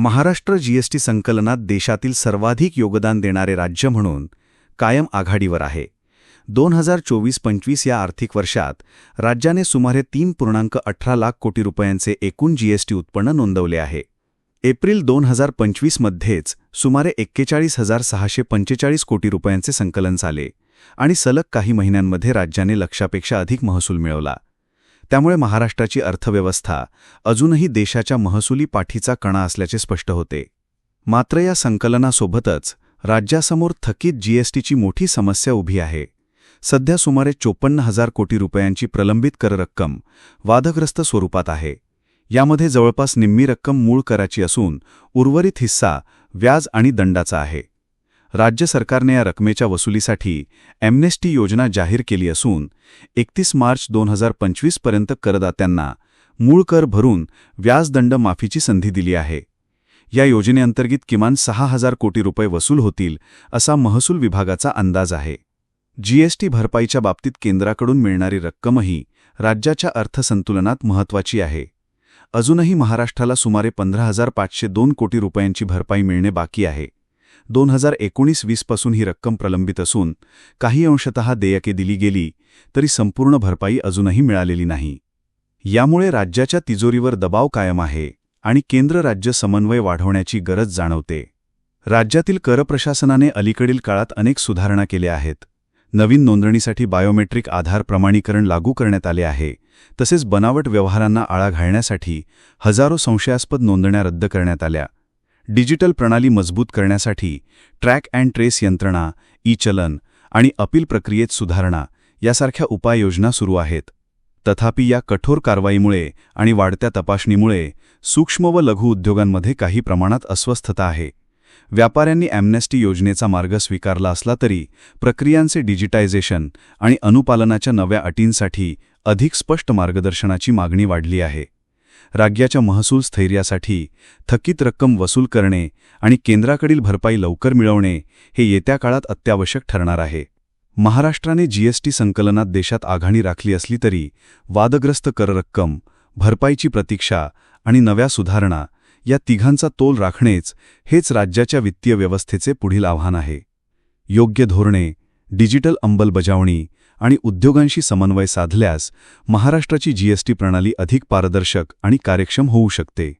Maharashtra GST संकलनात देशातील सर्वाधिक योगदान देणारे राज्य म्हणून कायम आघाडीवर आहे. दोन हजार चोवीस पंचवीस या आर्थिक वर्षात राज्याने सुमारे तीन पूर्णांक अठरा लाख कोटी रुपयांचे एकूण जीएसटी उत्पन्न नोंदवले आहे. एप्रिल दोन हजार पंचवीसमध्येच सुमारे एक्केचाळीस हजार सहाशे पंचेचाळीस कोटी रुपयांचे संकलन झाले आणि सलग काही महिन्यांमध्ये राज्याने लक्षापेक्षा अधिक महसूल मिळवला. त्यामुळे महाराष्ट्राची अर्थव्यवस्था अजूनही देशाच्या महसुली पाठीचा कणा असल्याचे स्पष्ट होते. मात्र या संकलनासोबतच राज्यासमोर थकीत जीएसटीची मोठी समस्या उभी आहे. सध्या सुमारे चोपन्न हजार कोटी रुपयांची प्रलंबित कर रक्कम वादग्रस्त स्वरूपात आहे. यामध्ये जवळपास निम्मी रक्कम मूळ कराची असून उर्वरित हिस्सा व्याज आणि दंडाचा आहे. राज्य सरकारने या रकमेच्या वसुलीसाठी एमनेस्टी योजना जाहीर केली असून एकतीस मार्च दोन हजार पंचवीसपर्यंत करदात्यांना मूळ कर भरून व्याजदंड माफीची संधी दिली आहे. या योजनेअंतर्गत किमान सहा हजार कोटी रुपये वसूल होतील असा महसूल विभागाचा अंदाज आहे. जीएसटी भरपाईच्या बाबतीत केंद्राकडून मिळणारी रक्कमही राज्याच्या अर्थसंतुलनात महत्त्वाची आहे. अजूनही महाराष्ट्राला सुमारे पंधरा हजार पाचशे दोन कोटी रुपयांची भरपाई मिळणे बाकी आहे. दोन हजार एकोणीस वीसपासून ही रक्कम प्रलंबित असून काही अंशतः देयके दिली गेली तरी संपूर्ण भरपाई अजूनही मिळालेली नाही. यामुळे राज्याच्या तिजोरीवर दबाव कायम आहे आणि केंद्र राज्य समन्वय वाढवण्याची गरज जाणवते. राज्यातील कर प्रशासनाने अलीकडील काळात अनेक सुधारणा केल्या आहेत. नवीन नोंदणीसाठी बायोमेट्रिक आधार प्रमाणीकरण लागू करण्यात आले आहे तसेच बनावट व्यवहारांना आळा घालण्यासाठी हजारो संशयास्पद नोंदण्या रद्द करण्यात आल्या डिजिटल प्रणाली मजबूत करण्यासाठी ट्रॅक अँड ट्रेस यंत्रणा ई चलन आणि अपील प्रक्रियेत सुधारणा यासारख्या उपाययोजना सुरू आहेत. तथापि या कठोर कारवाईमुळे आणि वाढत्या तपासणीमुळे सूक्ष्म व लघु उद्योगांमध्ये काही प्रमाणात अस्वस्थता आहे. व्यापाऱ्यांनी ॲम्नेस्टी योजनेचा मार्ग स्वीकारला असला तरी प्रक्रियांचे डिजिटायझेशन आणि अनुपालनाच्या नव्या अटींसाठी अधिक स्पष्ट मार्गदर्शनाची मागणी वाढली आहे. राज्याच्या महसूल स्थैर्यासाठी थकीत रक्कम वसूल करणे आणि केंद्राकडील भरपाई लवकर मिळवणे हे येत्या काळात अत्यावश्यक ठरणार आहे. महाराष्ट्राने जीएसटी संकलनात देशात आघाडी राखली असली तरी वादग्रस्त कर रक्कम भरपाईची प्रतीक्षा आणि नव्या सुधारणा या तिघांचा तोल राखणेच हेच राज्याच्या वित्तीय व्यवस्थेचे पुढील आव्हान आहे. योग्य धोरणे डिजिटल अंमलबजावणी आणि उद्योगांशी समन्वय साधल्यास महाराष्ट्राची जीएसटी प्रणाली अधिक पारदर्शक आणि कार्यक्षम होऊ शकते.